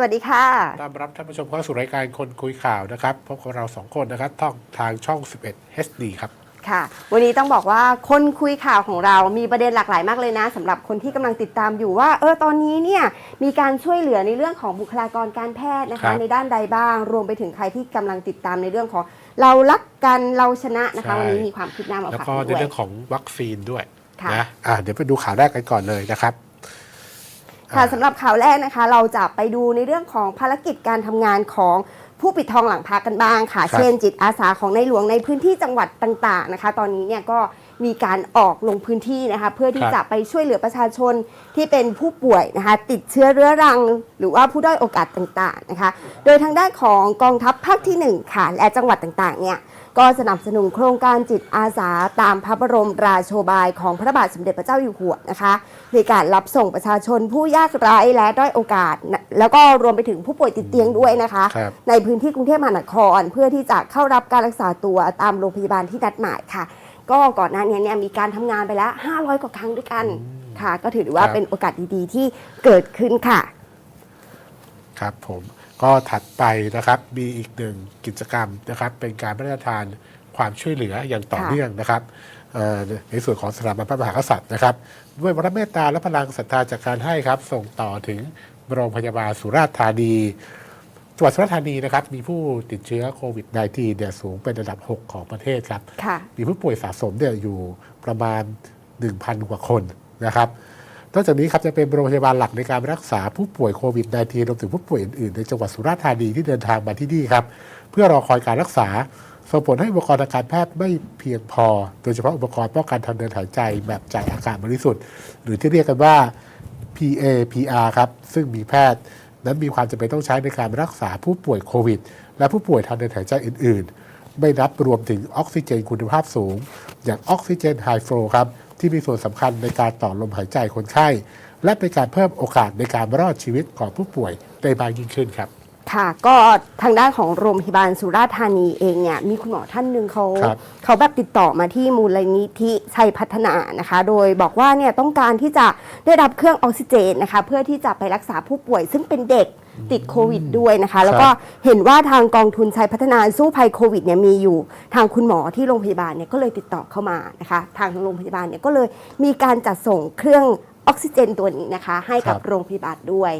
สวัสดีครับสวัสดีค่ะต้อนรับท่านผู้ชมเข้าสู่รายการคนคุยข่าวนะครับ พบกับเราสองคนนะครับท่องทางช่อง 11 HD ครับ ค่ะ วันนี้ต้องบอกว่าคนคุยข่าวของเรามีประเด็นหลากหลายมากเลยนะสำหรับคนที่กำลังติดตามอยู่ว่า เออตอนนี้เนี่ยมีการช่วยเหลือในเรื่องของบุคลากรการแพทย์นะครัคะ บในด้านใดบ้าง รวมไปถึงใครที่กำลังติดตามในเรื่องของเรารักกันเราชนะนะคะ ใช่ วันนี้มีความคืบหน้ามาแล้วฝากก็กันในด้วย เรื่องของวัคซีนด้วยค่ะ นะอะเดี๋ยวไปดูข่าวแรกกันก่อนเลยนะครับ ค่ะสำหรับข่าวแรกนะคะ เราจะไปดูในเรื่องของภารกิจการทำงานของผู้ปิดทองหลังพระกันบ้างค่ะครับเช่นจิตอาสาของในหลวงในพื้นที่จังหวัดต่างๆนะคะ ตอนนี้เนี่ยก็มีการออกลงพื้นที่นะคะเพื่อที่จะไปช่วยเหลือประชาชนที่เป็นผู้ป่วยนะคะติดเชื้อเรื้อรัง หรือว่าผู้ด้อยโอกาสต่างๆนะคะ โดยทางด้านของกองทัพภาคที่หนึ่งค่ะ และจังหวัดต่างๆเนี่ย ก็สนับสนุนโครงการจิตอาสาตามพระบรมราโชบายของพระบาทสมเด็จพระเจ้าอยู่หัวนะคะในการรับส่งประชาชนผู้ยากไร้และด้อยโอกาสนะแล้วก็รวมไปถึงผู้ป่วยติดเตียงด้วยนะคะครับในพื้นที่กรุงเทพมหานครเพื่อที่จะเข้ารับการรักษาตัวตามโรงพยาบาลที่นัดหมายค่ะ ก็ก่อนหน้านี้เนี่ยมีการทำงานไปแล้ว 500 กว่าครั้งด้วยกันค่ะ ก็ถือว่าครับเป็นโอกาสดีๆที่เกิดขึ้นค่ะ ครับผม ก็ถัดไปนะครับมีอีกหนึ่งกิจกรรมนะครับ เป็นการพระราชทานความช่วยเหลืออย่างต่อค่ะเนื่องนะครับเอ่อในส่วนของสถาบันพระมหากษัตริย์นะครับ ด้วยพระเมตตาและพลังศรัทธาจากการให้ครับ ส่งต่อถึงโรงพยาบาลสุราษฎร์ธานีจังหวัดสุราษฎร์ธานีนะครับมีผู้ติดเชื้อโควิด -19 เนี่ยสูงเป็นระดับ 6 ของประเทศครับค่ะมีผู้ป่วยสะสมเนี่ยอยู่ประมาณ 1,000 กว่าคนนะครับ นอกจากนี้ครับจะเป็นโรงพยาบาลหลักในการรักษาผู้ป่วยโควิด -19 รวมถึงผู้ป่วยอื่นๆ ในจังหวัดสุราษฎร์ธานีที่เดินทางมาที่นี่ครับ เพื่อรอคอยการรักษาส่งผลให้อุปกรณ์ทางการแพทย์ไม่เพียงพอ โดยเฉพาะอุปกรณ์ป้องกันทางเดินหายใจแบบจ่ายอากาศบริสุทธิ์ หรือที่เรียกกันว่า PA PR ครับซึ่งมีแพทย์ นั้นมีความจำเป็นต้องใช้ในการรักษาผู้ป่วยโควิด และผู้ป่วยทางเดินหายใจอื่น ๆ ไม่นับรวมถึงออกซิเจนคุณภาพสูง อย่างออกซิเจนไฮฟลูครับ ที่มีส่วนสำคัญในการต่อลมหายใจคนไข้ และเป็นการเพิ่มโอกาสในการรอดชีวิตของผู้ป่วยได้มากยิ่งขึ้นครับ ค่ะ ก็ทางด้านของโรงพยาบาลสุราษฎร์ธานีเองเนี่ยมีคุณหมอท่านหนึ่งเขาครับเขาแบบติดต่อมาที่มูลนิธิชัยพัฒนานะคะ โดยบอกว่าเนี่ยต้องการที่จะได้รับเครื่องออกซิเจนนะคะ เพื่อที่จะไปรักษาผู้ป่วย ซึ่งเป็นเด็กติดโควิดด้วยนะคะ แล้วก็เห็นว่าทางกองทุนชัยพัฒนาสู้ภัยโควิดเนี่ยมีอยู่ ทางคุณหมอที่โรงพยาบาลเนี่ยก็เลยติดต่อเข้ามานะคะ ทางโรงพยาบาลเนี่ยก็เลยมีการจัดส่งเครื่องออกซิเจนตัวนี้นะคะ ให้กับครับ โรงพยาบาลด้วย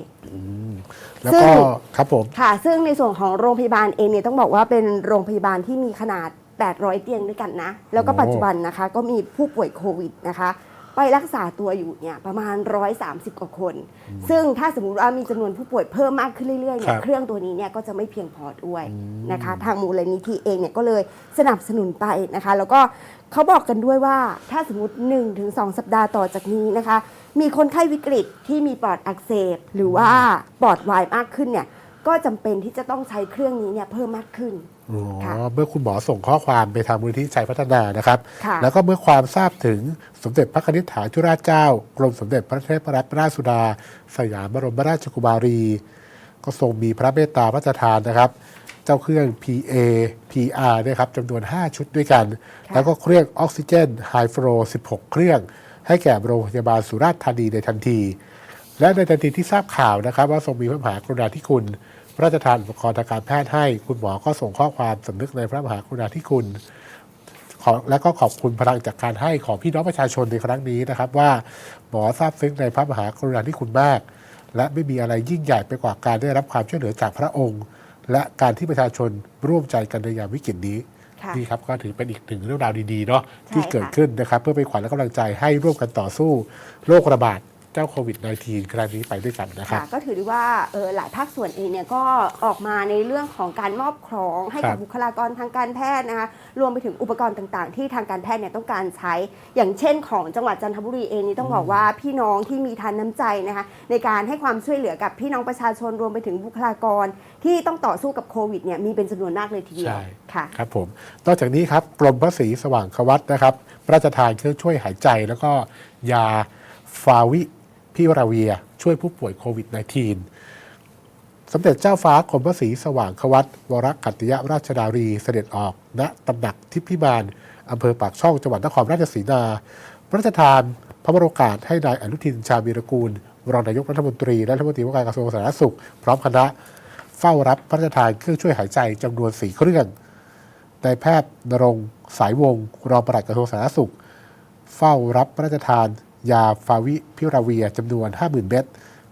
แล้วซึ่ก็งครับผมค่ะ ซึ่งในส่วนของโรงพยาบาลเองเนี่ยต้องบอกว่าเป็นโรงพยาบาลที่มีขนาด 800 เตียงด้วยกันนะ แล้วก็โอ้ปัจจุบันนะคะ ก็มีผู้ป่วยโควิดนะคะ ไปรักษาตัวอยู่เนี่ยประมาณ 130 กว่าคน ซึ่งถ้าสมมุติว่ามีจำนวนผู้ป่วยเพิ่มมากขึ้นเรื่อยๆเนี่คยรับเครื่องตัวนี้เนี่ยก็จะไม่เพียงพอด้วยนะคะ ทางมูลนิธิเองเนี่ยก็เลยสนับสนุนไปนะคะ แล้วก็เขาบอกกันด้วยว่าถ้าสมมติ 1-2 สัปดาห์ต่อจากนี้นะคะ มีคนไข้วิกฤตที่มีปอดอักเสบหรือว่าปอดวายมากขึ้นเนี่ยก็จำเป็นที่จะต้องใช้เครื่องนี้เนี่ยเพิ่มมากขึ้นอ๋อค่ะเมื่อคุณหมอส่งข้อความไปทางมูลนิธิชัยพัฒนานะครับค่ะแล้วก็เมื่อความทราบถึงสมเด็จพระนิษฐาธิราชเจ้ากรมสมเด็จพระเทพรัตนราชสุดา สยามบรมราชกุมารี ก็ทรงมีพระเมตตาพระราชทานนะครับ เจ้าเครื่อง PA PR เนะครับจำนวน 5 ชุดด้วยกันค่ะแล้วก็เครื่องออกซิเจนไฮฟลู16 เครื่อง ให้แก่โรงพยาบาลสุราษฎร์ธานีในทันที และในทันทีที่ทราบข่าวนะครับ ว่าทรงมีพระมหากรุณาธิคุณ พระราชทานอุปกรณ์ทางการแพทย์ให้ คุณหมอก็ส่งข้อความสำนึกในพระมหากรุณาธิคุณและก็ขอบคุณพลังจากการให้ของพี่น้องประชาชนในครั้งนี้นะครับ ว่าหมอทราบซึ้งในพระมหากรุณาธิคุณมาก และไม่มีอะไรยิ่งใหญ่ไปกว่าการได้รับความช่วยเหลือจากพระองค์ และการที่ประชาชนร่วมใจกันในยามวิกฤตนี้ นี่ครับก็ถือเป็นอีกหนึ่งเรื่องราวดีๆเนาะใช่ที่เกิดค่ะขึ้นนะครับเพื่อเป็นขวัญและกำลังใจให้ร่วมกันต่อสู้โรคระบาดเจ้าโควิด -19 ครั้งนี้ไปด้วยกันนะครับค่ะก็ถือได้ว่าเออหลายภาคส่วนเองเนี่ยก็ออกมาในเรื่องของการมอบของให้ครักับบบุคลากรทางการแพทย์นะคะรวมไปถึงอุปกรณ์ต่างๆ ที่ทางการแพทย์เนี่ยต้องการใช้ อย่างเช่นของจังหวัดจันทบุรีเองนี่ต้องบอกว่าพี่น้องที่มีทานน้ำใจนะคะในการให้ความช่วยเหลือกับพี่น้องประชาชนรวมไปถึงบุคลากร ที่ต้องต่อสู้กับโควิดเนี่ยมีเป็นจำนวนมากเลยทีเดียวใช่ ค่ะ ครับผมนอกจากนี้ครับกรมพระศรีสว่างควัตนะครับพระราชทานเครื่องช่วยหายใจ แล้วก็ยาฟาวิพิราเวีย ช่วยผู้ป่วยโควิด -19 สมเด็จเจ้าฟ้ากรมพระศรีสว่างควัตวรกัตติยราชดารีเสด็จออกณตำหนักทิพย์พิมานอำเภอปากช่องจังหวัดนครราชสีมา พระราชทานพระบรมโอกาสให้นายอนุทินชาญวีรกูล รองนายกรัฐมนตรีและรัฐมนตรีว่าการกระทรวงสาธารณสุข พร้อมคณะ เฝ้ารับพระราชทานเครื่องช่วยหายใจจำนวนสี่เครื่องนายแพทย์นรงสายวงศ์รองปลัดกระทรวงสาธารณสุข เฝ้ารับพระราชทาน ยาฟาวิพิราเวียจำนวน 50,000 เม็ด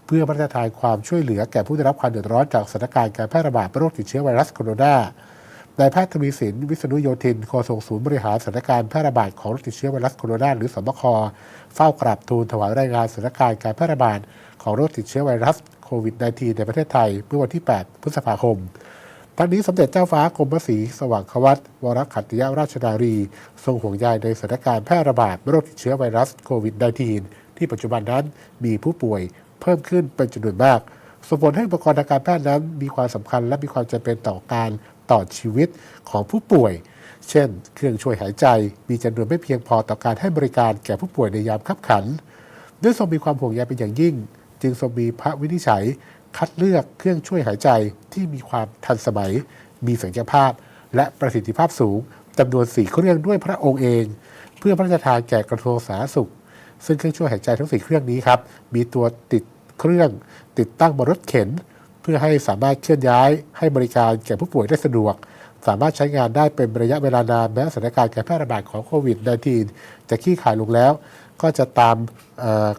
เพื่อพระราชทานความช่วยเหลือแก่ผู้ได้รับความเดือดร้อนจากสถานการณ์การแพร่ระบาดโรคติดเชื้อไวรัสโคโรนานายแพทย์ทวีสิน วิษณุโยธินโฆษกศูนย์บริหารสถานการณ์แพร่ระบาดของโรคติดเชื้อไวรัสโคโรนาหรือสบคเฝ้ากราบทูลถวายรายงานสถานการณ์การแพร่ระบาดของโรคติดเชื้อไวรัส โควิด -19 ในประเทศไทย เมื่อวันที่ 8 พฤษภาคม ทั้งนี้สมเด็จเจ้าฟ้ากรมพระศรีสว่างควัตวรขัตติยราชนารี ทรงห่วงใยในสถานการณ์แพร่ระบาดโรคติดเชื้อไวรัสโควิด -19 ที่ปัจจุบันนั้นมีผู้ป่วยเพิ่มขึ้นเป็นจำนวนมากส่งผลให้อุปกรณ์ทางการแพทย์นั้นมีความสำคัญและมีความจำเป็นต่อการต่อชีวิตของผู้ป่วย เช่น เครื่องช่วยหายใจ มีจำนวนไม่เพียงพอต่อการให้บริการแก่ผู้ป่วยในยามคับขัน ด้วยทรงมีความห่วงใยเป็นอย่างยิ่ง จึงทรงมีพระวินิจฉัย คัดเลือกเครื่องช่วยหายใจที่มีความทันสมัย มีศักยภาพ และประสิทธิภาพสูงจำนวนสี่เครื่องด้วยพระองค์เอง เพื่อพระราชทานแก่กระทรวงสาธารณสุข ซึ่งเครื่องช่วยหายใจทั้งสี่เครื่องนี้ครับมีตัวติดเครื่องติดตั้งบนรถเข็น เพื่อให้สามารถเคลื่อนย้ายให้บริการแก่ผู้ป่วยได้สะดวก สามารถใช้งานได้เป็นระยะเวลานานแม้สถานการณ์การแพร่ระบาดของโควิด -19 จะคลี่คลายลงแล้ว ก็จะตาม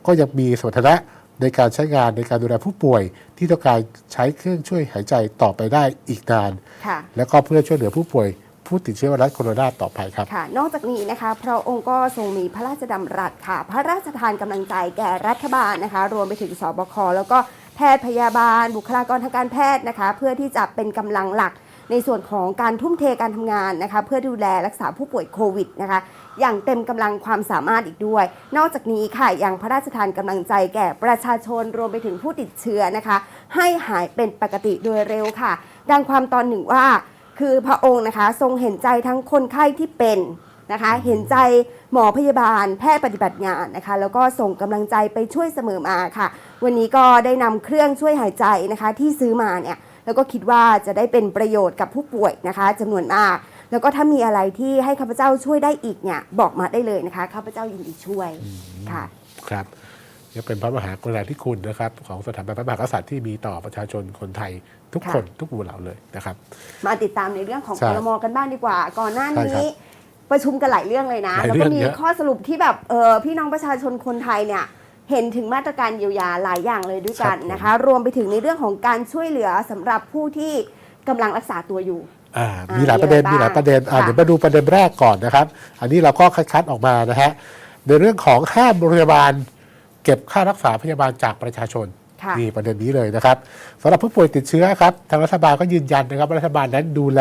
ก็ยังมีสมรรถนะ ในการใช้งานในการดูแลผู้ป่วย ที่ต้องการใช้เครื่องช่วยหายใจต่อไปได้อีกนาน ค่ะ แล้วก็เพื่อช่วยเหลือผู้ป่วยผู้ติดเชื้อไวรัสโคโรนาต่อไปครับ ค่ะ นอกจากนี้นะคะพระองค์ก็ทรงมีพระราชดำรัสค่ะ พระราชทานกำลังใจแก่รัฐบาลนะคะ รวมไปถึงสบคแล้วก็แพทย์พยาบาล บุคลากรทางการแพทย์นะคะ เพื่อที่จะเป็นกำลังหลัก ในส่วนของการทุ่มเทการทำงานนะคะเพื่อดูแลรักษาผู้ป่วยโควิดนะคะอย่างเต็มกำลังความสามารถอีกด้วย นอกจากนี้ค่ะยังพระราชทานกำลังใจแก่ประชาชนรวมไปถึงผู้ติดเชื้อนะคะ ให้หายเป็นปกติโดยเร็วค่ะ ดังความตอนหนึ่งว่า คือพระองค์นะคะ ทรงเห็นใจทั้งคนไข้ที่เป็นนะคะเห็นใจหมอพยาบาลแพทย์ปฏิบัติงานนะคะ แล้วก็ส่งกำลังใจไปช่วยเสมอมาค่ะ วันนี้ก็ได้นำเครื่องช่วยหายใจนะคะ ที่ซื้อมาเนี่ย แล้วก็คิดว่าจะได้เป็นประโยชน์กับผู้ป่วยนะคะจำนวนมาก แล้วก็ถ้ามีอะไรที่ให้ข้าพเจ้าช่วยได้อีกเนี่ยบอกมาได้เลยนะคะข้าพเจ้ายินดีช่วยค่ะครับนี่เป็นพระมหากรุณาธิคุณนะครับ ของสถาบันพระมหากษัตริย์ที่มีต่อประชาชนคนไทยทุกคนทุกหมู่เหล่าเลยนะครับ มาติดตามในเรื่องของใช่ครมกันบ้างดีกว่า ก่อนหน้าใช่ครันี้บประชุมกันหลายเรื่องเลยนะหลายแล้วเรื่ก็องมีเยอะข้อสรุปที่แบบเออพี่น้องประชาชนคนไทยเนี่ย เห็นถึงมาตรการเยียวยาหลายอย่างเลยด้วยกันนะคะ รวมไปถึงในเรื่องของการช่วยเหลือสำหรับผู้ที่กำลังรักษาตัวอยู่อ่าอ่ามีมีหลายประเด็นมีมีอะไรหลายประเด็นอ่าบ้างเดี๋ยวมาดูประเด็นแรกก่อนนะครับ อันนี้เราก็คัดๆออกมานะฮะในเรื่องของห้ามโรงพยาบาล เก็บค่ารักษาพยาบาลจากประชาชนค่ะนี่ประเด็นนี้เลยนะครับสำหรับผู้ป่วยติดเชื้อครับทางรัฐบาลก็ยืนยันนะครับว่ารัฐบาลนั้นดูแล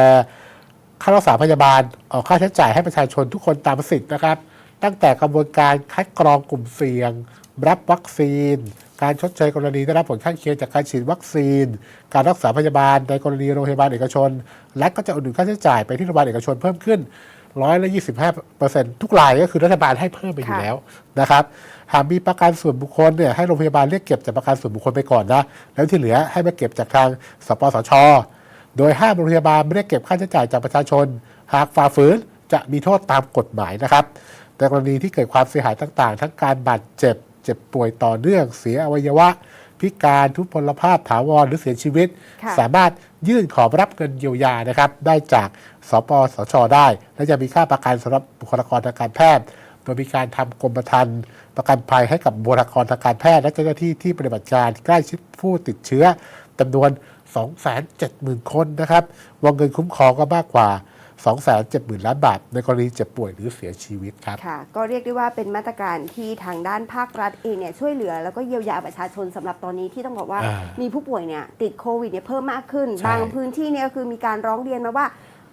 ค่ารักษาพยาบาลออกค่าใช้จ่ายให้ประชาชนทุกคนตามสิทธิ์นะครับ ตั้งแต่กระบวนการคัดกรองกลุ่มเสี่ยง รับวัคซีน การชดเชยกรณีได้รับผลข้างเคียงจากการฉีดวัคซีน การรักษาพยาบาลในกรณีโรงพยาบาลเอกชนและก็จะอุดหนุนค่าใช้จ่ายไปที่โรงพยาบาลเอกชนเพิ่มขึ้นร้อยละ25เปอร์เซ็นต์ทุกรายก็คือรัฐบาลให้เพิ่มไปอยู่แล้วนะครับหากมีประกันส่วนบุคคลเนี่ยให้โรงพยาบาลเรียกเก็บจากประกันส่วนบุคคลไปก่อนนะแล้วที่เหลือให้มาเก็บจากทางสปสช โดยห้ามโรงพยาบาลไม่ได้เก็บค่าใช้จ่ายจากประชาชน หากฝ่าฝืนจะมีโทษตามกฎหมายนะครับแต่กรณีที่เกิดความเสียหายต่างๆ ทั้งการบาดเจ็บ เจ็บป่วยต่อเนื่องเสียอวัยวะ พิการทุพพลภาพถาวรหรือเสียชีวิตค่ะสามารถยื่นขอรับเงินเยียวยานะครับ ได้จากสปสช ได้ และจะมีค่าประกันสำหรับบุคลากรทางการแพทย์โดยมีการทำกรมธรรม์ประกันภัยให้กับบุคลากรทางการแพทย์ และเจ้าหน้าที่ที่ปฏิบัติการใกล้ชิดผู้ติดเชื้อจำนวน 270,000 คนนะครับ วงเงินคุ้มครองก็มากกว่า 270,000 ล้านบาท ในกรณีเจ็บป่วยหรือเสียชีวิตครับ ค่ะ ก็เรียกได้ว่าเป็นมาตรการที่ทางด้านภาครัฐเองเนี่ยช่วยเหลือแล้วก็เยียวยาประชาชนสำหรับตอนนี้ที่ต้องบอกว่า อ่ามีมีผู้ป่วยเนี่ยติดโควิดเนี่ยเพิ่มมากขึ้น ใช่ บางพื้นที่เนี่ยคือมีการร้องเรียนมาว่า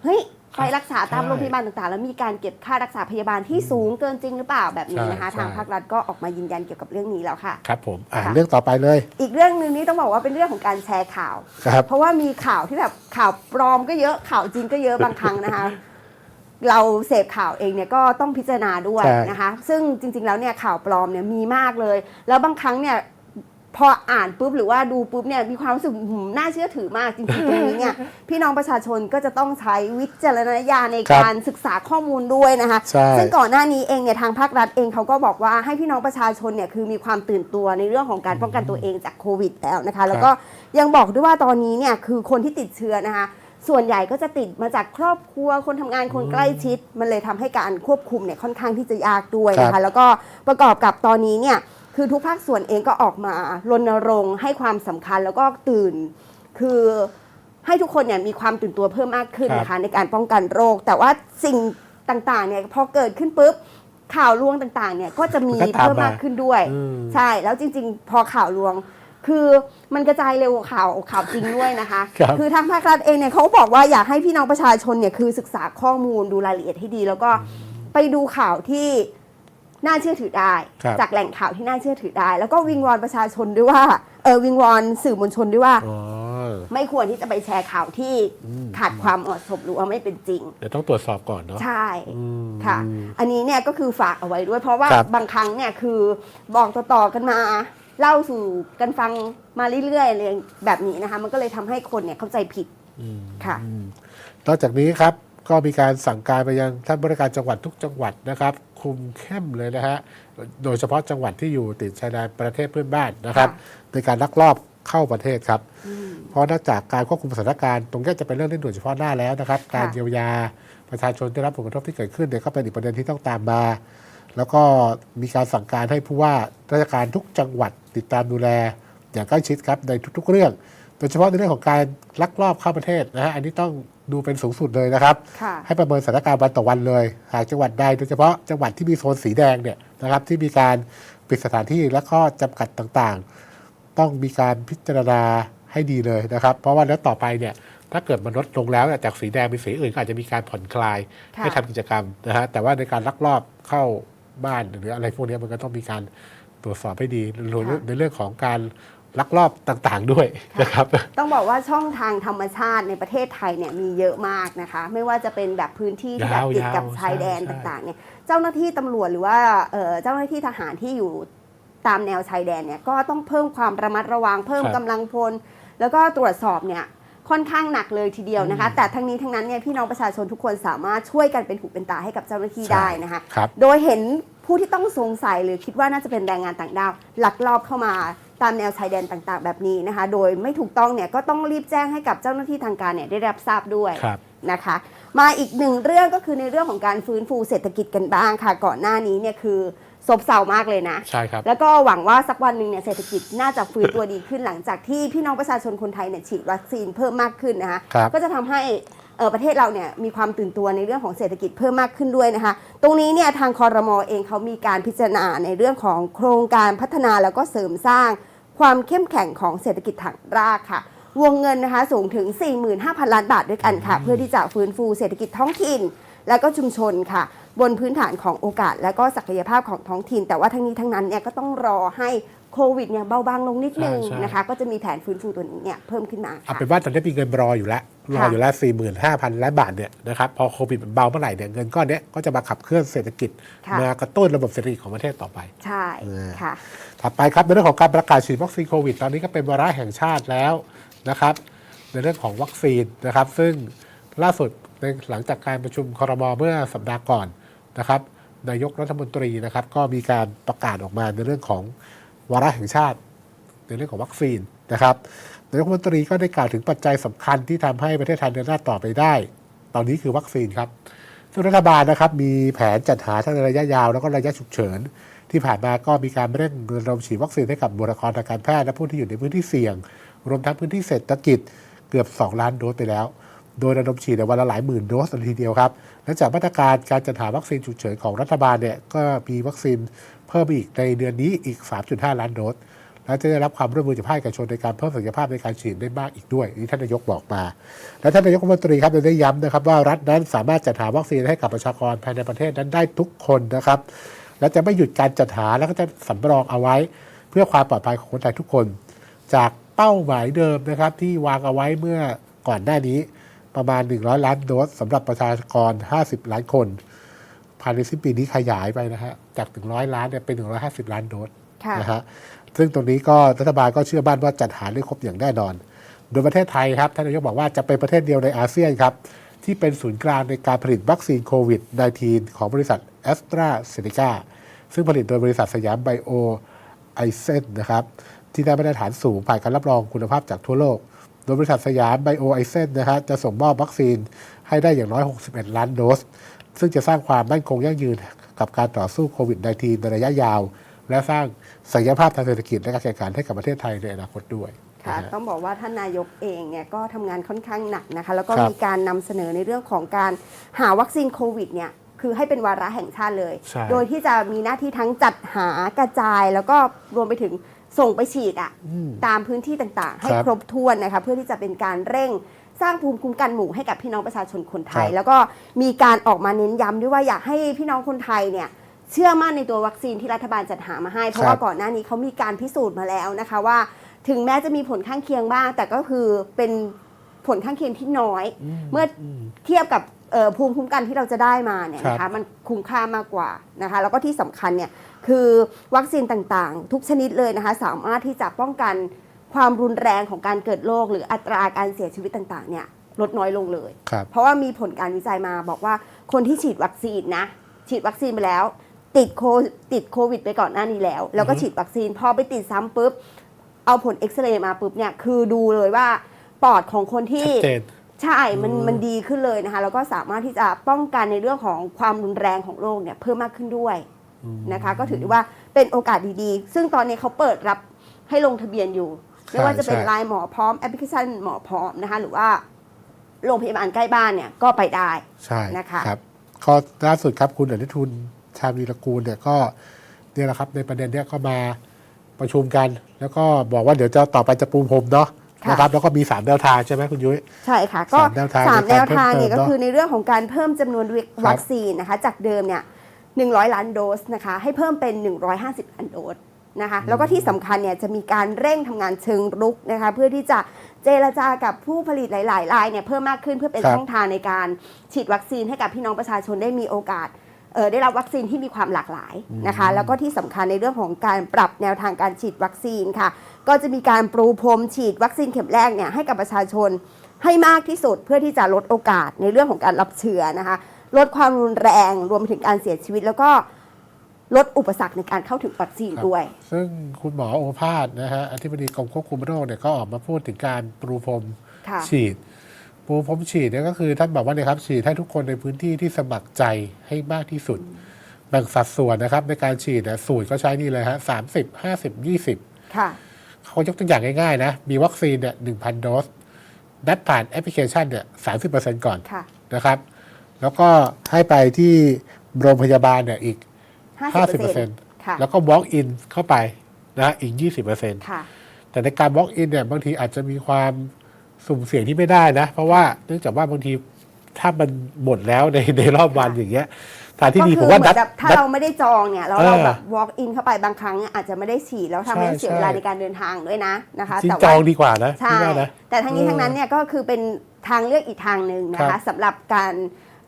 เฮ้ย ไปรักษาตามใช่โรงพยาบาลต่างๆ แล้วมีการเก็บค่ารักษาพยาบาลที่สูงเกินจริงหรือเปล่าแบบนี้นะคะใช่ ทางภาครัฐก็ออกมายืนยันเกี่ยวกับเรื่องนี้แล้วค่ะ ครับผมอ่าค่ะ เรื่องต่อไปเลยอีกเรื่องหนึ่งนี่ต้องบอกว่าเป็นเรื่องของการแชร์ข่าว ครับ เพราะว่ามีข่าวที่แบบข่าวปลอมก็เยอะข่าวจริงก็เยอะบางครั้งนะคะ เราเสพข่าวเองเนี่ยก็ต้องพิจารณาด้วยใช่ นะคะ ซึ่งจริงๆแล้วเนี่ยข่าวปลอมเนี่ยมีมากเลย แล้วบางครั้งเนี่ย พออ่านปุ๊บหรือว่าดูปุ๊บเนี่ยมีความรู้สึกหืมน่าเชื่อถือมากจริงๆตรงนี้เนี่ยพี่น้องประชาชนก็จะต้องใช้วิจารณญาณในครับการศึกษาข้อมูลด้วยนะคะใช่ ซึ่งก่อนหน้านี้เองเนี่ยทางภาครัฐเองเขาก็บอกว่าให้พี่น้องประชาชนเนี่ยคือมีความตื่นตัวในเรื่องของการป้องกันตัวเองจากโควิดแล้วนะคะ แล้วก็ยังบอกด้วยว่าตอนนี้เนี่ยคือคนที่ติดเชื้อนะคะ ส่วนใหญ่ก็จะติดมาจากครอบครัวคนทำงานคนใกล้ชิด มันเลยทำให้การควบคุมเนี่ยค่อนข้างที่จะยากด้วยนะครัคะ บ แล้วก็ประกอบกับตอนนี้เนี่ย คือทุกภาคส่วนเองก็ออกมารณรงค์ให้ความสำคัญแล้วก็ตื่น คือให้ทุกคนเนี่ยมีความตื่นตัวเพิ่มมากขึ้นนะครัคะบในการป้องกันโรค แต่ว่าสิ่งต่างๆเนี่ยพอเกิดขึ้นปุ๊บข่าวลวงต่างๆเนี่ยก็จะมีมันก็ตามเพิ่มมากขึ้นด้วยอืมใช่แล้วจริง ๆ พอข่าวลวง คือมันกระจายเร็วกว่าข่าวข่าวจริงด้วยนะคะครับอทางภาครัฐเองเนี่ยเขาก็บอกว่าอยากให้พี่น้องประชาชนเนี่ยคือศึกษาข้อมูลดูรายละเอียดให้ดี แล้วก็ไปดูข่าวที่ น่าเชื่อถือได้ ครับจากแหล่งข่าวที่น่าเชื่อถือได้ แล้วก็วิงวอนประชาชนด้วยว่าเออวิงวอนสื่อมวลชนด้วยว่า อ๋อไม่ควรที่จะไปแชร์ข่าวที่อืมขาดความเหมาะสมหรือว่าไม่เป็นจริง เดี๋ยวต้องตรวจสอบก่อนเนาะ ใช่อืมค่ะ อันนี้เนี่ยก็คือฝากเอาไว้ด้วย เพราะว่าครับบางครั้งเนี่ยคือบอกต่อๆกันมา เล่าสู่กันฟังมาเรื่อยๆอะไรแบบนี้นะคะ มันก็เลยทำให้คนเนี่ยเข้าใจผิดอืม ค่ะอืมนอกจากนี้ครับ ก็มีการสั่งการไปยังท่านบริการจังหวัดทุกจังหวัดนะครับ คุมเข้มเลยนะฮะโดยเฉพาะจังหวัดที่อยู่ติดชายแดนประเทศเพื่อนบ้านนะครับค่ะในการลักลอบเข้าประเทศครับ เพราะนอกจากการควบคุมสถานการณ์ตรงนี้จะเป็นเรื่องที่ด่วนเฉพาะหน้าแล้วนะครับ การเยียวยาประชาชนที่รับผลกระทบที่เกิดขึ้นเนี่ยก็เป็นอีกประเด็นที่ต้องตามมา แล้วก็มีการสั่งการให้ผู้ว่าราชการทุกจังหวัดติดตามดูแล อย่างใกล้ชิดครับในทุก ๆ เรื่อง โดยเฉพาะในเรื่องของการลักลอบเข้าประเทศนะฮะอันนี้ต้อง ดูเป็นสูงสุดเลยนะครับ ค่ะให้ประเมินสถานการณ์วันต่อวันเลย หากจังหวัดใดโดยเฉพาะจังหวัดที่มีโซนสีแดงเนี่ยนะครับที่มีการปิดสถานที่และข้อจำกัดต่างๆ ต้องมีการพิจารณาให้ดีเลยนะครับ เพราะว่าแล้วต่อไปเนี่ยถ้าเกิดมันลดลงแล้วเนี่ยจากสีแดงเป็นสีอื่นก็อาจจะมีการผ่อนคลายค่ะ ให้ทำกิจกรรมนะฮะแต่ว่าในการลักลอบเข้าบ้านหรืออะไรพวกนี้มันก็ต้องมีการตรวจสอบให้ดีรวมในเรื่องของการ ลักลอบต่างๆด้วยนะครับต้องบอกว่าช่องทางธรรมชาติในประเทศไทยเนี่ยมีเยอะมากนะคะ ไม่ว่าจะเป็นแบบพื้นที่ที่แบบติดกับยาวๆชายแดนใช่ต่างๆเนี่ยเจ้าหน้าที่ตำรวจหรือว่าเอ่อเจ้าหน้าที่ทหารที่อยู่ตามแนวชายแดนเนี่ยก็ต้องเพิ่มความระมัดระวังเพิ่มครับกำลังพล แล้วก็ตรวจสอบเนี่ยค่อนข้างหนักเลยทีเดียวนะคะ แต่ทั้งนี้ทั้งนั้นเนี่ยพี่น้องประชาชนทุกคนสามารถช่วยกันเป็นหูเป็นตาให้กับเจ้าหน้าที่ได้นะคะครับโดยเห็นผู้ที่ต้องสงสัยหรือคิดว่าน่าจะเป็นแรงงานต่างด้าวลักลอบเข้ามา ตามแนวชายแดนต่างๆ แบบนี้นะคะ โดยไม่ถูกต้องเนี่ยก็ต้องรีบแจ้งให้กับเจ้าหน้าที่ทางการเนี่ยได้รับทราบด้วยครับนะคะ มาอีกหนึ่งเรื่องก็คือในเรื่องของการฟื้นฟูเศรษฐกิจกันบ้างค่ะ ก่อนหน้านี้เนี่ยคือซบเซามากเลยนะใช่ครับแล้วก็หวังว่าสักวันหนึ่งเนี่ยเศรษฐกิจน่าจะฟื้นตัวดีขึ้นหลังจากที่พี่น้องประชาชนคนไทยเนี่ยฉีดวัคซีนเพิ่มมากขึ้นนะคะครับก็จะทำให้เอ่อ ประเทศเราเนี่ยมีความตื่นตัวในเรื่องของเศรษฐกิจเพิ่มมากขึ้นด้วยนะคะ ตรงนี้เนี่ยทางคอรมอเองเขามีการพิจารณาในเรื่องของโครงการพัฒนาแล้วก็เสริมสร้าง ความเข้มแข็งของเศรษฐกิจฐานรากค่ะ วงเงินนะคะสูงถึง 45,000 ล้านบาทด้วยกันค่ะ เพื่อที่จะฟื้นฟูเศรษฐกิจท้องถิ่น และก็ชุมชนค่ะ บนพื้นฐานของโอกาสและก็ศักยภาพของท้องถิ่น แต่ว่าทั้งนี้ทั้งนั้นเนี่ยก็ต้องรอให้ โควิดเนี่ยเบาบางลงนิดนึงใช่ใช่ นะคะ ก็จะมีแผนฟื้นฟูตัวนี้เนี่ยเพิ่มขึ้นมาเอาค่ะ เป็นว่าตอนนี้มีเงินรออยู่แล้วรออยู่แล้ว 45,000ล้านบาทเนี่ยนะครับพอโควิดมันเบาเมื่อไหร่เนี่ยเงินก้อนเนี้ยก็จะมาขับเคลื่อนเศรษฐกิจ ค่ะ มากระตุ้นระบบเศรษฐกิจของประเทศต่อไป ใช่เออ ค่ะ ถัดไปครับในเรื่องของการประกาศฉีดวัคซีนโควิด ตอนนี้ก็เป็นวาระแห่งชาติแล้วนะครับ ในเรื่องของวัคซีนนะครับ ซึ่งล่าสุดในหลังจากการประชุมครมเมื่อสัปดาห์ก่อนนะครับ นายกรัฐมนตรีนะครับ ก็มีการประกาศออกมาในเรื่องของ วาระแห่งชาติในเรื่องของวัคซีนนะครับนายกรัฐมนตรีก็ได้กล่าวถึงปัจจัยสำคัญที่ทำให้ประเทศไทยเดินหน้าต่อไปได้ ตอนนี้คือวัคซีนครับซึ่งรัฐบาลนะครับมีแผนจัดหาทั้งในระยะยาวแล้วก็ระยะฉุกเฉิน ที่ผ่านมาก็มีการเร่งระดมฉีดวัคซีนให้กับบุคลากรทางการแพทย์และผู้ที่อยู่ในพื้นที่เสี่ยง รวมทั้งพื้นที่เศรษฐกิจเกือบ 2 ล้านโดสไปแล้ว โดยระดมฉีดในวันละหลายหมื่นโดสเลยทีเดียวครับ และจากมาตรการการจัดหาวัคซีนฉุกเฉินของรัฐบาลเนี่ยก็มีวัคซีน เพิ่มอีกในเดือนนี้อีก 3.5 ล้านโดสและจะได้รับความร่วมมือจากภาคเอกชนในการเพิ่มศักยภาพในการฉีดได้มากอีกด้วยนี่ท่านนายกบอกมา และท่านนายกรัฐมนตรีครับได้ย้ำนะครับว่ารัฐนั้นสามารถจัดหาวัคซีนให้กับประชากรภายในประเทศนั้นได้ทุกคนนะครับ และจะไม่หยุดการจัดหาแล้วก็จะสำรองเอาไว้ เพื่อความปลอดภัยของคนไทยทุกคน จากเป้าหมายเดิมนะครับที่วางเอาไว้เมื่อก่อนหน้านี้ ประมาณ 100 ล้านโดสสำหรับประชากร 50 ล้านคน ภายในสิ้นปีนี้ขยายไปนะฮะจาก100ล้านเนี่ยเป็น150ล้านโดสค่ะนะฮะซึ่งตรงนี้ก็รัฐบาลก็เชื่อมั่นว่าจัดหาได้ครบอย่างแน่นอน โดยประเทศไทยครับท่านนายกบอกว่าจะเป็นประเทศเดียวในอาเซียนครับที่เป็นศูนย์กลางในการผลิตวัคซีนโควิด -19 ของบริษัทแอสตราเซเนกาซึ่งผลิตโดยบริษัทสยามไบโอไอเซนนะครับที่ได้มาตรฐานสูงผ่านการรับรองคุณภาพจากทั่วโลก โดยบริษัทสยามไบโอไอเซนนะฮะจะส่งมอบวัคซีนให้ได้อย่างน้อย 61 ล้านโดส ซึ่งจะสร้างความมั่นคงยั่งยืนกับการต่อสู้โควิด -19 ในระยะยาว และสร้างศักยภาพทางเศรษฐกิจและการแข่งขันให้กับประเทศไทยในอนาคตด้วยค่ะนะฮะต้องบอกว่าท่านนายกเองเนี่ยก็ทำงานค่อนข้างหนักนะคะ แล้วก็ครับมีการนำเสนอในเรื่องของการหาวัคซีนโควิดเนี่ยคือให้เป็นวาระแห่งชาติเลยใช่โดยที่จะมีหน้าที่ทั้งจัดหากระจาย แล้วก็รวมไปถึงส่งไปฉีดอะอืมตามพื้นที่ต่างๆ ให้ครับครบถ้วนนะคะเพื่อที่จะเป็นการเร่ง สร้างภูมิคุ้มกันหมู่ให้กับพี่น้องประชาชนคนไทย ครับ แล้วก็มีการออกมาเน้นย้ำด้วยว่าอยากให้พี่น้องคนไทยเนี่ยเชื่อมั่นในตัววัคซีนที่รัฐบาลจัดหามาให้ เพราะว่าก่อนหน้านี้เขามีการพิสูจน์มาแล้วนะคะว่า ถึงแม้จะมีผลข้างเคียงบ้าง แต่ก็คือเป็นผลข้างเคียงที่น้อย เมื่ออเทียบกับเอ่อภูมิคุ้มกันที่เราจะได้มาเนี่ยนะครัคะบ มันคุ้มค่ามากกว่านะคะแล้วก็ที่สำคัญเนี่ยคือวัคซีนต่างๆ ทุกชนิดเลยนะคะสามารถที่จะป้องกัน ความรุนแรงของการเกิดโรคหรืออัตราการเสียชีวิตต่างๆเนี่ยลดน้อยลงเลย ครับเพราะว่ามีผลการวิจัยมาบอกว่าคนที่ฉีดวัคซีนนะ ฉีดวัคซีนไปแล้ว ติดโคติดโควิดไปก่อนหน้านี้แล้ว แล้วก็อือฮึฉีดวัคซีนพอไปติดซ้ำปุ๊บ เอาผลเอ็กซเรย์มาปุ๊บเนี่ยคือดูเลยว่าปอดของคนที่ ชัดเจน ใช่ มันอืมมันดีขึ้นเลยนะคะ แล้วก็สามารถที่จะป้องกันในเรื่องของความรุนแรงของโรคเนี่ยเพิ่มมากขึ้นด้วยนะคะ ก็ถือได้ว่าเป็นโอกาสดีๆ ซึ่งตอนนี้เขาเปิดรับให้ลงทะเบียนอยู่ ไม่ว่าจะเป็นใช่ไลน์หมอพร้อมแอปพลิเคชันหมอพร้อมนะคะ หรือว่าโรงพยาบาลใกล้บ้านเนี่ยก็ไปได้ใช่นะคะครับข้อล่าสุดครับคุณอนุทุนชาญวีรกูลเนี่ยก็เนี่ยแหละครับในประเด็นเนี้ยก็มาประชุมกัน แล้วก็บอกว่าเดี๋ยวจะต่อไปจะปูพรมเนาะค่ะนะครับแล้วก็มีสามแนวทางใช่ไหมคุณยุ้ยใช่ค่ะ ก็สามแนวทางสามในแนการวทางเนี่ยเพิ่มเติมก็คือในเรื่องของการเพิ่มจำนวนวัคซีนนะคะ จากเดิมเนี่ย100 ล้านโดสนะคะ ให้เพิ่มเป็น 150 ล้านโดส นะคะแล้วก็ที่สำคัญเนี่ยจะมีการเร่งทำงานเชิงรุกนะคะเพื่อที่จะเจรจากับผู้ผลิตหลายๆรายเนี่ยเพิ่มมากขึ้นเพื่อเป็นครับช่องทางในการฉีดวัคซีนให้กับพี่น้องประชาชนได้มีโอกาสเอ่อได้รับวัคซีนที่มีความหลากหลายนะคะแล้วก็ที่สำคัญในเรื่องของการปรับแนวทางการฉีดวัคซีนค่ะ ก็จะมีการปรูพรมฉีดวัคซีนเข็มแรกเนี่ยให้กับประชาชนให้มากที่สุดเพื่อที่จะลดโอกาสในเรื่องของการรับเชื้อนะคะลดความรุนแรงรวมไปถึงการเสียชีวิตแล้วก็ ลดอุปสรรคในการเข้าถึงวัคซีนครับด้วย ซึ่งคุณหมอโอภาสนะฮะอธิบดีกรมควบคุมโรคเนี่ยก็ออกมาพูดถึงการปรูพรมค่ะฉีดปรูพรมฉีดเนี่ยก็คือท่านบอกว่าเนี่ยครับฉีดให้ทุกคนในพื้นที่ที่สมัครใจให้มากที่สุดแบ่งสัดส่วนนะครับในการฉีดเนี่ยสูตรก็ใช้นี่เลยฮะสามสิบห้าสิบยี่สิบค่ะเขายกตัวอย่างง่ายๆนะ มีวัคซีนเนี่ยหนึ่งพันโดส นัดผ่านแอปพลิเคชันเนี่ยสามสิบเปอร์เซ็นต์ก่อนค่ะนะครับ แล้วก็ให้ไปที่โรงพยาบาลเนี่ยอีก 50% 50%ค่ะแล้วก็ walk in เข้าไปนะอีก 20%ค่ะ แต่ในการ walk in เนี่ยบางทีอาจจะมีความสุ่มเสี่ยงที่ไม่ได้นะ เพราะว่าเนื่องจากว่าบางทีถ้ามันหมดแล้วในในรอบวันอย่างเงี้ยทางที่ดีก็ผคืมอว่าเหมืนัอดนแบบถ้านัดเราไม่ได้จองเนี่ยแล้วเออเราแบบ walk in เข้าไปบางครั้งอาจจะไม่ได้ฉีดแล้วทำให้ใช่เสียเวลาใช่ในการเดินทางด้วยนะนะคะจริงแต่จว่าองดีกว่านะใช่พี่ว่านะแต่ทั้งนี้เออทั้งนั้นเนี่ยก็คือเป็นทางเลือกอีกทางหนึ่งนะครัคะบสำหรับการ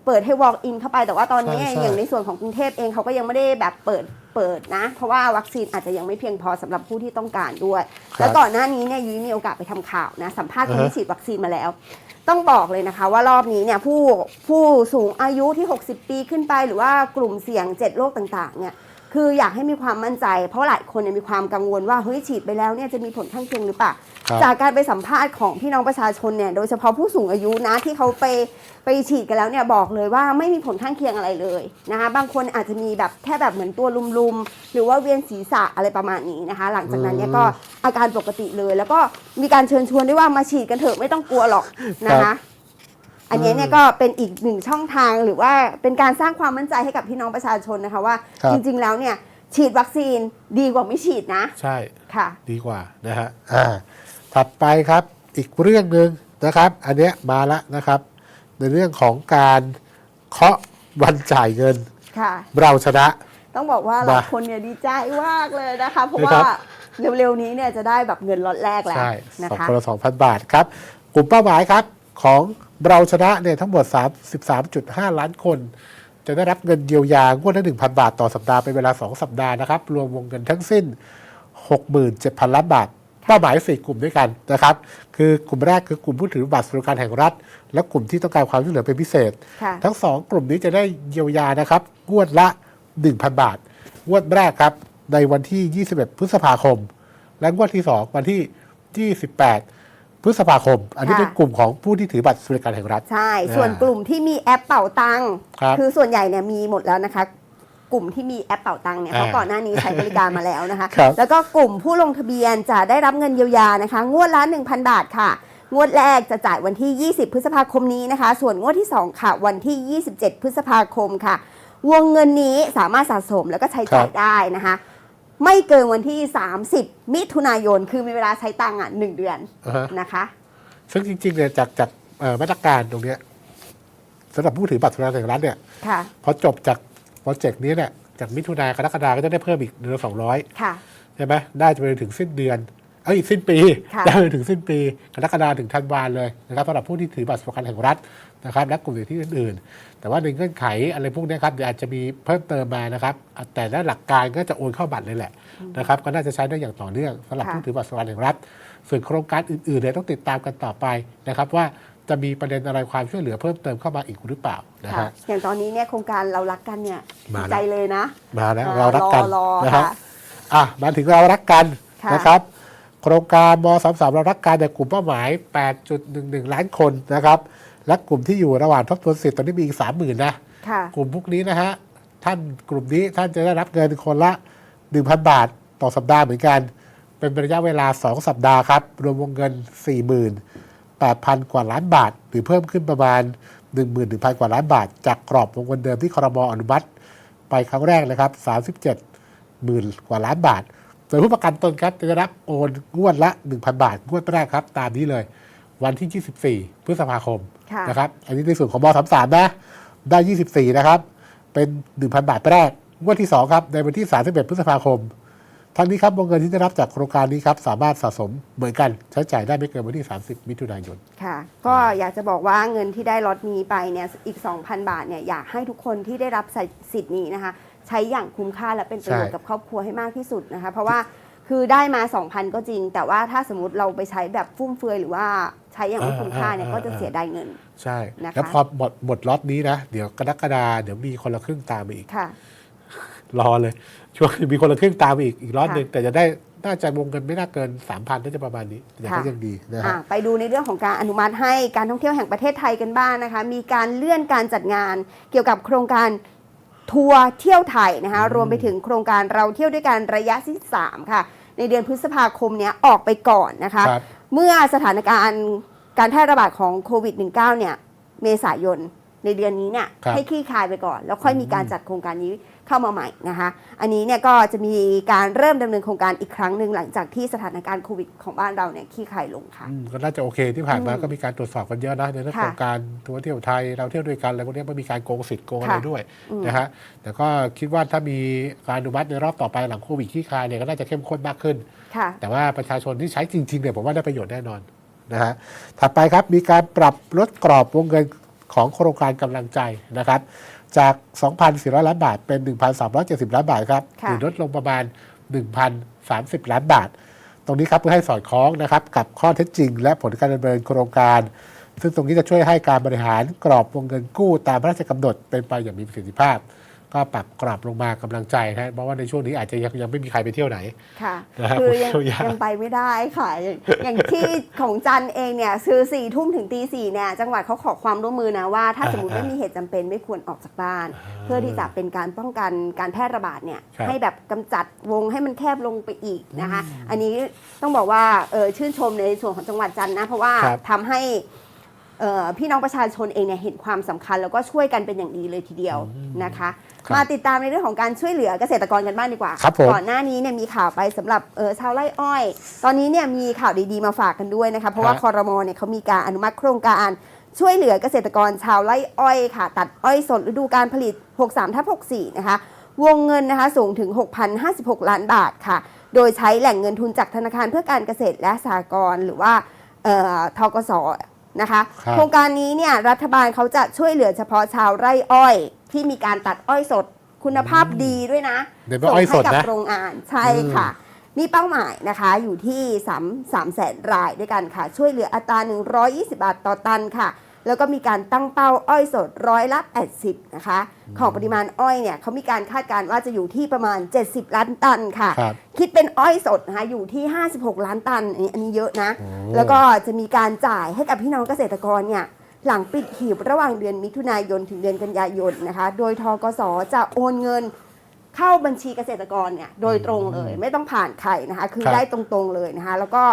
เปิดให้ walk in เข้าไปแต่ว่าตอนนี้ใช่ใช่ อย่างในส่วนของกรุงเทพเองเขาก็ยังไม่ได้แบบเปิดเปิดนะ เพราะว่าวัคซีนอาจจะยังไม่เพียงพอสำหรับผู้ที่ต้องการด้วย ครับแล้วก่อนหน้านี้เนี่ยยุ้ยมีโอกาสไปทำข่าวนะสัมภาษณ์คนอ่าฮะที่ฉีดวัคซีนมาแล้ว ต้องบอกเลยนะคะ ว่ารอบนี้เนี่ยผู้ผู้สูงอายุที่ 60 ปีขึ้นไป หรือว่ากลุ่มเสี่ยง 7 โรคต่างๆเนี่ย คืออยากให้มีความมั่นใจ เพราะหลายคนเนี่ยมีความกังวลว่าเฮ้ยฉีดไปแล้วเนี่ยจะมีผลข้างเคียงหรือเปล่าครับจากการไปสัมภาษณ์ของพี่น้องประชาชนเนี่ยโดยเฉพาะผู้สูงอายุนะที่เขาไปไปฉีดกันแล้วเนี่ยบอกเลยว่าไม่มีผลข้างเคียงอะไรเลยนะคะบางคนอาจจะมีแบบแค่แบบเหมือนตัวลุมๆ หรือว่าเวียนศีรษะอะไรประมาณนี้นะคะ หลังจากนั้นเนี่ยก็อาการปกติเลย แล้วก็มีการเชิญชวนด้วยว่ามาฉีดกันเถอะไม่ต้องกลัวหรอกนะครัคะ บ อันนี้เนี่ยก็เป็นอีกหนึ่งช่องทางหรือว่าเป็นการสร้างความมั่นใจให้กับพี่น้องประชาชนนะคะว่า ครับ จริง ๆ แล้วเนี่ยฉีดวัคซีนดีกว่าไม่ฉีดนะใช่ค่ะ ดีกว่านะฮะอ่าถัดไปครับอีกเรื่องหนึ่งนะครับ อันเนี้ยมาแล้วนะครับ ในเรื่องของการเคาะวันจ่ายเงินค่ะ เราชนะ ต้องบอกว่าหลายคนเนี่ยดีใจมากเลยนะคะ เพราะว่าครับ เร็วๆนี้เนี่ยจะได้แบบเงินล็อตแรกแล้วใช่นะสองคะ คนละสองพันบาทครับกลุ่มเป้าหมายครับของ เราชนะเนี่ยทั้งหมด 33.5 ล้านคน จะได้รับเงินเยียวยางวดละ 1,000 บาทต่อสัปดาห์เป็นเวลา 2 สัปดาห์นะครับ รวมวงเงินทั้งสิ้น 67,000 ล้านบาทเป้าหมายสี่กลุ่มด้วยกันนะครับ คือกลุ่มแรกคือกลุ่มผู้ถือบัตรสวัสดิการแห่งรัฐ และกลุ่มที่ต้องการความช่วยเหลือเป็นพิเศษค่ะทั้งสองกลุ่มนี้จะได้เยียวยานะครับงวดละ 1,000 บาทงวดแรกครับในวันที่ 21 พฤษภาคม และงวดที่ 2 วันที่ 28 พฤษภาคม อันนี้ค่ะ เป็นกลุ่มของผู้ที่ถือบัตรสวัสดิการแห่งรัฐ ใช่ ส่วนกลุ่มที่มีแอปเป่าตังค์ครับอส่วนใหญ่เนี่ยมีหมดแล้วนะคะ กลุ่มที่มีแอปเป่าตังค์เนี่ยเพราะอ่าก่อนหน้านี้ใช้บริการมาแล้วนะคะ ครับ แล้วก็กลุ่มผู้ลงทะเบียนจะได้รับเงินเยียวยานะคะ งวดละ 1,000 บาทค่ะ งวดแรกจะจ่ายวันที่ 20 พฤษภาคมนี้นะคะ ส่วนงวดที่ 2 ค่ะ วันที่ 27 พฤษภาคมค่ะ วงเงินนี้สามารถสะสมแล้วก็ใช้จ่ายได้นะคะ ไม่เกินวันที่ 30 มิถุนายน คือมีเวลาใช้ตังค์อะหนึ่งเดือนอ่าฮะ นะคะซึ่งจริงๆเนี่ยจากจากเอ่อมาตรการตรงเนี้ยสำหรับผู้ถือบัตรสวัสดิการแห่งรัฐเนี่ยค่ะพอจบจากโปรเจกต์นี้เนี่ยจากมิถุนายนกรกฎาก็จะได้เพิ่มอีกเดือนละสองร้อยค่ะ ใช่ไหมได้จะไปถึงสิ้นเดือน เอ้ยสิ้นปีค่ะได้ไปถึงสิ้นปีกรกฎาถึงธันวาเลยนะครับสำหรับผู้ที่ถือบัตรสวัสดิการแห่งรัฐนะครับและกลุ่มอื่นที่อื่นๆ แต่ว่าในเงื่อนไขอะไรพวกเนี้ยครับเดี๋ยวอาจจะมีเพิ่มเติมมานะครับแต่ในหลักการก็จะโอนเข้าบัตรเลยแหละนะครับก็น่าจะใช้ได้อย่างต่อเนื่องสำหรับค่ะ ผู้ถือบัตรสวัสดิการแห่งรัฐ ส่วนโครงการอื่นๆเนี่ยต้องติดตามกันต่อไปนะครับว่าจะมีประเด็นอะไรความช่วยเหลือเพิ่มเติมเข้ามาอีกหรือเปล่านะค่ะฮะ อย่างตอนนี้เนี่ยโครงการเรารักกันเนี่ยมาแล้วใจเลยนะมาแล้วอ่าเรารักกันรอรอนะครับค่ะ อะมาถึงเรารักกันค่ะ นะครับโครงการมสามสามเรารักกันในกลุ่มเป้าหมาย 8.11 ล้านคนนะครับ และกลุ่มที่อยู่ระหว่างทบทวนสิทธิ์ตอนนี้มีอีก 30,000นะค่ะกลุ่มพวกนี้นะฮะ ท่านกลุ่มนี้ท่านจะได้รับเงินคนละ 1,000 บาทต่อสัปดาห์เหมือนกัน เป็นระยะเวลา 2 สัปดาห์ครับ รวมวงเงิน 48,000 กว่าล้านบาท หรือเพิ่มขึ้นประมาณ 11,000 กว่าล้านบาท จากกรอบวงเงินเดิมที่ครมอนุมัติ ไปครั้งแรกนะครับ 37 หมื่นกว่าล้านบาท ส่วนผู้ประกันตนครับจะได้รับโอนงวดละ 1,000 บาท งวดแรกครับ ตามนี้เลย วันที่ 24 พฤษภาคมค่ะ นะครับอันนี้ในส่วนของม33นะ ได้ 24 นะครับ เป็น 1,000 บาทแรก งวดที่ 2 ครับ ในวันที่ 31 พฤษภาคม ทั้งนี้ครับวงเงินที่ได้รับจากโครงการนี้ครับ สามารถสะสมเหมือนกันใช้จ่ายได้ไม่เกินวันที่ 30 มิถุนายน ค่ะ ก็อยากจะบอกว่าเงินที่ได้ล็อตนี้ไปเนี่ยอีก 2,000 บาทเนี่ยอยากให้ทุกคนที่ได้รับสิทธิ์นี้นะคะ ใช้อย่างคุ้มค่าและเป็นประโยชน์ใช่กับครอบครัวให้มากที่สุดนะคะ เพราะว่าคือได้มา 2,000 ก็จริง แต่ว่าถ้าสมมติเราไปใช้แบบฟุ่มเฟือยหรือว่าใช้อย่างไม่คุ้มค่าเนี่ยก็จะเสียดายเงิน ใช่นะคะแล้วพอหมดหมดล็อตนี้นะ เดี๋ยวกรกฎาเดี๋ยวมีคนละครึ่งตามมาอีกค่ะรอเลย ช่วงมีคนละครึ่งตามมาอีกอีกล็อตค่ะหนึ่งแต่จะได้น่าจะวงเงินไม่น่าเกิน 3,000น่าจะประมาณนี้อย่างก็ค่ะยังดีนะอะฮะไปดูในเรื่องของการอนุมัติให้การท่องเที่ยวแห่งประเทศไทยกันบ้างนะคะ มีการเลื่อนการจัดงานเกี่ยวกับโครงการ ทัวร์เที่ยวไทยนะคะรวมไปถึงโครงการเราเที่ยวด้วยกันระยะที่ 3 ค่ะ ในเดือนพฤษภาคมเนี้ยออกไปก่อนนะคะ ครับ เมื่อสถานการณ์การแพร่ระบาดของโควิด -19 เนี่ยเมษายนในเดือนนี้เนี่ยครับให้คลี่คลายไปก่อน แล้วค่อยมีการจัดโครงการนี้ เข้ามาใหม่นะคะ อันนี้เนี่ยก็จะมีการเริ่มดำเนินโครงการอีกครั้งหนึ่งหลังจากที่สถานการณ์โควิดของบ้านเราเนี่ยคลี่คลายลงค่ะอืมก็น่าจะโอเคที่ผ่านมาอืมก็มีการตรวจสอบกันเยอะนะในเรื่องค่ะของการทัวร์เที่ยวไทยเราเที่ยวด้วยกันอะไรพวกนี้ไม่มีการโกงสิทธิ์โกงอะไรค่ะด้วยอืมนะฮะแต่ก็คิดว่าถ้ามีการอนุมัติในรอบต่อไปหลังโควิดที่คลายเนี่ยก็น่าจะเข้มข้นมากขึ้นค่ะแต่ว่าประชาชนที่ใช้จริงๆเนี่ยผมว่าได้ประโยชน์แน่นอนนะฮะถัดไปครับมีการปรับลดกรอบวงเงินของโครงการกำลังใจนะครับ จาก 2,400 ล้านบาทเป็น 1,370 ล้านบาทครับค่ะหรือลดลงประมาณ 1,030 ล้านบาท ตรงนี้ครับเพื่อให้สอดคล้องนะครับกับข้อเท็จจริง และผลการดำเนินโครงการ ซึ่งตรงนี้จะช่วยให้การบริหารกรอบวงเงินกู้ตามพระราชกำหนดเป็นไปอย่างมีประสิทธิภาพ ก็ปรับกรอบลงมากำลังใจนะเพราะว่าในช่วงนี้อาจจะยังยังไม่มีใครไปเที่ยวไหนค่ะนะฮะคือยังเที่ยวยากยังไปไม่ได้ค่ะอย่างอย่างที่ของจันเองเนี่ยคือสี่ทุ่มถึงตีสี่เนี่ยจังหวัดเขาขอความร่วมมือนะว่า ถ้าสมมติอ่าไม่มีเหตุจำเป็นไม่ควรออกจากบ้านอ่าเพื่อที่จะเป็นการป้องกันการแพร่ระบาดเนี่ยครับให้แบบกำจัดวงให้มันแคบลงไปอีกนะคะ อันนี้ต้องบอกว่าเออชื่นชมในส่วนของจังหวัดจันทร์นะเพราะว่าครับทำให้เอ่อพี่น้องประชาชนเองเนี่ยเห็นความสำคัญแล้วก็ช่วยกันเป็นอย่างดีเลยทีเดียวนะคะครับ มาติดตามในเรื่องของการช่วยเหลือเกษตรกรกันบ้างดีกว่า ครับผมก่อนหน้านี้เนี่ยมีข่าวไปสำหรับเออชาวไร่อ้อย ตอนนี้เนี่ยมีข่าวดีๆมาฝากกันด้วยนะคะเพราะว่าฮะคอรมอเนี่ยเขามีการอนุมัติโครงการช่วยเหลือเกษตรกรชาวไร่อ้อยค่ะ ตัดอ้อยสดฤดูการผลิต 63ทับ64 นะคะ วงเงินนะคะสูงถึง 6,056 ล้านบาทค่ะ โดยใช้แหล่งเงินทุนจากธนาคารเพื่อการเกษตรและสหกรณ์หรือว่าเอ่อทกส นะคะ ครับ โครงการนี้เนี่ยรัฐบาลเขาจะช่วยเหลือเฉพาะชาวไร่อ้อย ที่มีการตัดอ้อยสดคุณภาพดีด้วยนะเดี๋ยวเป็นอ้อยสดส่งให้นะกับโรงงานใช่ค่ะ มีเป้าหมายนะคะอยู่ที่3 3แสนรายด้วยกันค่ะ ช่วยเหลืออัตรา 120 บาทต่อตันค่ะ แล้วก็มีการตั้งเป้าอ้อยสดร้อยละ 80 นะคะ ของปริมาณอ้อยเนี่ยเขามีการคาดการณ์ว่าจะอยู่ที่ประมาณ 70 ล้านตันค่ะครับคิดเป็นอ้อยสดนะคะอยู่ที่ 56 ล้านตันอันนี้อันนี้เยอะนะโอ้แล้วก็จะมีการจ่ายให้กับพี่น้องเกษตรกรเนี่ยหลังปิดหีบระหว่างเดือนมิถุนายนถึงเดือนกันยายนนะคะ โดยทกสจะโอนเงินเข้าบัญชีเกษตรกรเนี่ยโดยตรงเลย ไม่ต้องผ่านใครนะคะ คือครับได้ตรงๆเลยนะคะ แล้วก็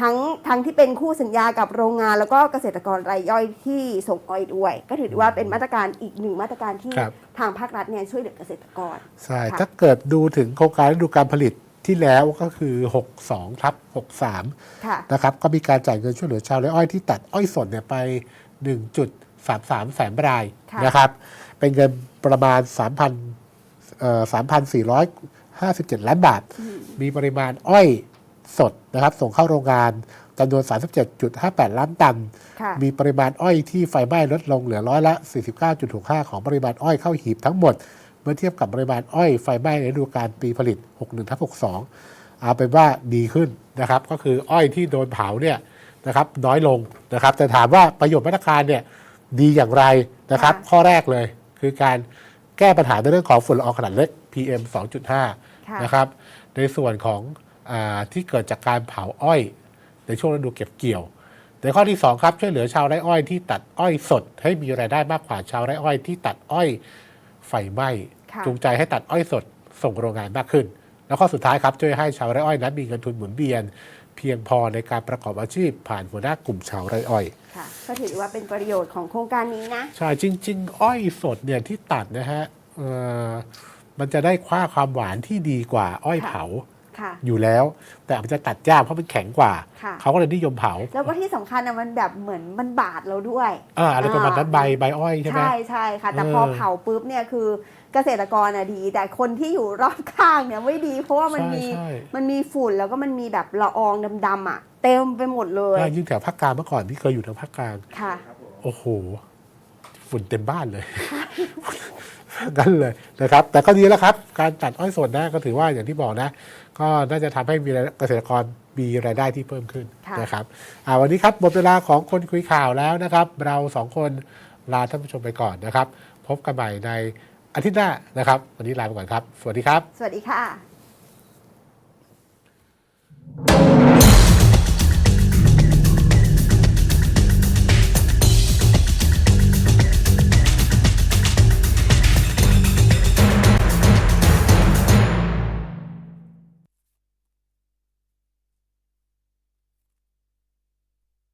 ทั้งทั้งที่เป็นคู่สัญญากับโรงงาน แล้วก็เกษตรกรรายย่อยที่ส่งอ้อยด้วย ก็ถือว่าเป็นมาตรการอีกหนึ่งมาตรการที่ครับ ทางภาครัฐเนี่ยช่วยเหลือเกษตรกร ใช่ค่ะ ถ้าเกิดดูถึงโครงการฤดูการผลิตที่แล้วก็คือ 62ทับ63 ค่ะ นะครับ ก็มีการจ่ายเงินช่วยเหลือชาวไร่อ้อยที่ตัดอ้อยสดเนี่ยไป 1.33 แสนรายค่ะ นะครับ เป็นเงินประมาณ 3,000เอ่อ3,457 ล้านบาท มีปริมาณอ้อย สดนะครับ ส่งเข้าโรงงานจำนวน 37.58 ล้านตัน ค่ะ มีปริมาณอ้อยที่ไฟไหม้ลดลงเหลือร้อยละ 49.65 ของปริมาณอ้อยเข้าหีบทั้งหมด เมื่อเทียบกับปริมาณอ้อยไฟไหม้ในฤดูกาลปีผลิต 61ทับ62 เอาเป็นว่าดีขึ้นนะครับ ก็คืออ้อยที่โดนเผาเนี่ยนะครับน้อยลงนะครับ แต่ถามว่าประโยชน์มาตรการเนี่ยดีอย่างไรนะครับ ค่ะ ข้อแรกเลยคือการแก้ปัญหาในเรื่องของฝุ่นละอองขนาดเล็ก PM ค่ะ2.5นะครับในส่วนของอา ที่เกิดจากการเผาอ้อย ในช่วงฤดูเก็บเกี่ยวในข้อที่ 2 ครับช่วยเหลือชาวไร่อ้อยที่ตัดอ้อยสด ให้มีรายได้มากกว่าชาวไร่อ้อยที่ตัดอ้อยไฟไหม้ค่ะจูงใจให้ตัดอ้อยสดส่งโรงงานมากขึ้น แล้วข้อสุดท้ายครับช่วยให้ชาวไร่อ้อยนั้นมีเงินทุนหมุนเวียน เพียงพอในการประกอบอาชีพผ่านหัวหน้ากลุ่มชาวไร่อ้อยค่ะก็ถือว่าเป็นประโยชน์ของโครงการนี้นะใช่จริง ๆ อ้อยสดเนี่ยที่ตัดนะฮะเอ่อมันจะได้ค่าความหวานที่ดีกว่าอ้อยค่ะเผา ค่ะ อยู่แล้ว แต่มันจะตัดยากเพราะมันแข็งกว่า ค่ะ เขาก็เลยนิยมเผาแล้วก็ที่สำคัญนะมันแบบเหมือนมันบาดเราด้วยอ่าอะไรประมาณนั้นอ่าใบใบอ้อยใช่ไหม ใช่ใช่ค่ะ แต่เออพอเผาปุ๊บเนี่ยคือเกษตรกรอะดี แต่คนที่อยู่รอบข้างเนี่ยไม่ดี เพราะว่ามันใช่มีใช่ มันมีฝุ่นแล้วก็มันมีแบบละอองดำๆอะ เต็มไปหมดเลยอ่ายิ่งแถวภาคกลางเมื่อก่อนที่เคยอยู่แถวภาคกลาง ค่ะ โอ้โห ฝุ่นเต็มบ้านเลยนั่นเลยนะครับ แต่ก็ดีแล้วครับ การตัดอ้อยสดนะก็ถือว่าอย่างที่บอกนะ ก็น่าจะทำให้มีเกษตรกรมีรายได้ที่เพิ่มขึ้นนะครับวันนี้ครับหมดเวลาของคนคุยข่าวแล้วนะครับ เราสองคนลาท่านผู้ชมไปก่อนนะครับ พบกันใหม่ในอาทิตย์หน้านะครับ วันนี้ลาไปก่อนครับ สวัสดีครับ สวัสดีค่ะ